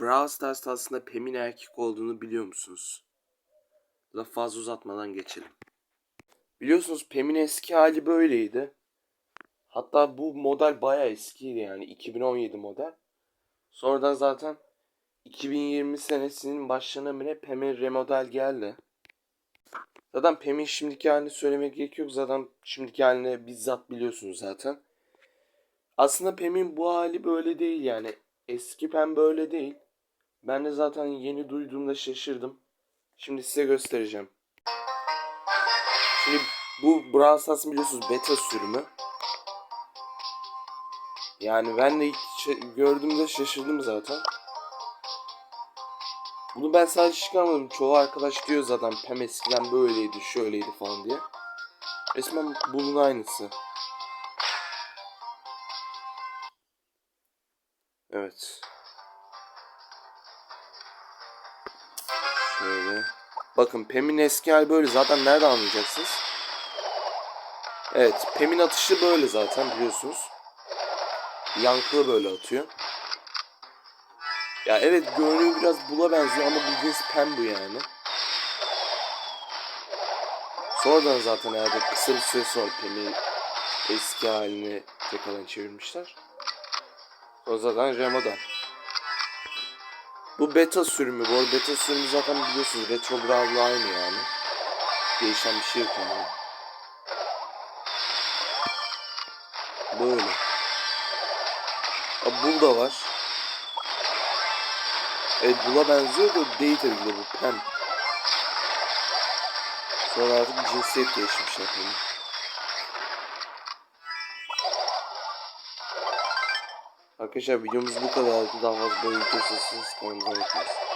Brawl Stars'ta aslında Pem'in erkek olduğunu biliyor musunuz? Laf fazla uzatmadan geçelim. Biliyorsunuz Pem'in eski hali böyleydi. Hatta bu model bayağı eskiydi yani 2017 model. Sonradan zaten 2020 senesinin başlarına ne Pem'e remodel geldi. Zaten Pem'in şimdiki halini söylemek gerek yok. Zaten şimdiki halini bizzat biliyorsunuz zaten. Aslında Pem'in bu hali böyle değil yani. Eski Pem böyle değil. Ben de zaten yeni duyduğumda şaşırdım. Şimdi size göstereceğim. Şimdi bu Brawl Stars'ın biliyorsunuz beta sürümü. Yani ben de gördüğümde şaşırdım zaten. Bunu ben sadece çıkarmadım. Çoğu arkadaş diyor zaten Pem eskiden böyleydi, şöyleydi falan diye. Resmen bunun aynısı. Evet. Şöyle. Bakın Pem'in eski hali böyle. Zaten nerede anlayacaksınız? Evet. Pem'in atışı böyle zaten biliyorsunuz. Yankılı böyle atıyor. Ya evet görünüyor biraz bula benziyor ama bildiğiniz Pem bu yani. Sonradan zaten herhalde kısa bir süre sonra Pem'in eski halini tekrardan çevirmişler. O zaten remodel. Bu beta sürümü. Bu arada beta sürümü zaten biliyorsunuz. Retro Brawl'la aynı yani. Değişen bir şey yok yani. Böyle. Abi burada var. Evet bula benziyor da değil tabii bu pem. Sonra artık cinsiyet değişmişler tabii. Arkadaşlar videomuz bu kadar. Daha fazla böyle videosu kanalımıza bakıyoruz.